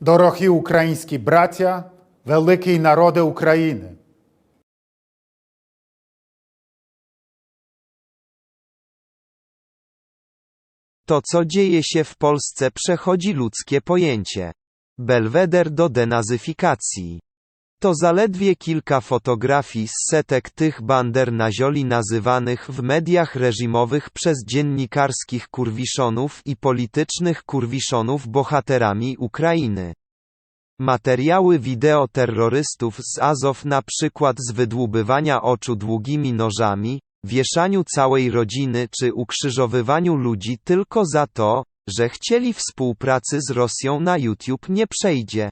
Дорогі українські браття, великий народи України. To co dzieje się w Polsce przechodzi ludzkie pojęcie. Belweder do denazyfikacji. To zaledwie kilka fotografii z setek tych bander na zioli nazywanych w mediach reżimowych przez dziennikarskich kurwiszonów i politycznych kurwiszonów bohaterami Ukrainy. Materiały wideo terrorystów z Azow na przykład z wydłubywania oczu długimi nożami, wieszaniu całej rodziny czy ukrzyżowywaniu ludzi tylko za to, że chcieli współpracy z Rosją na YouTube nie przejdzie.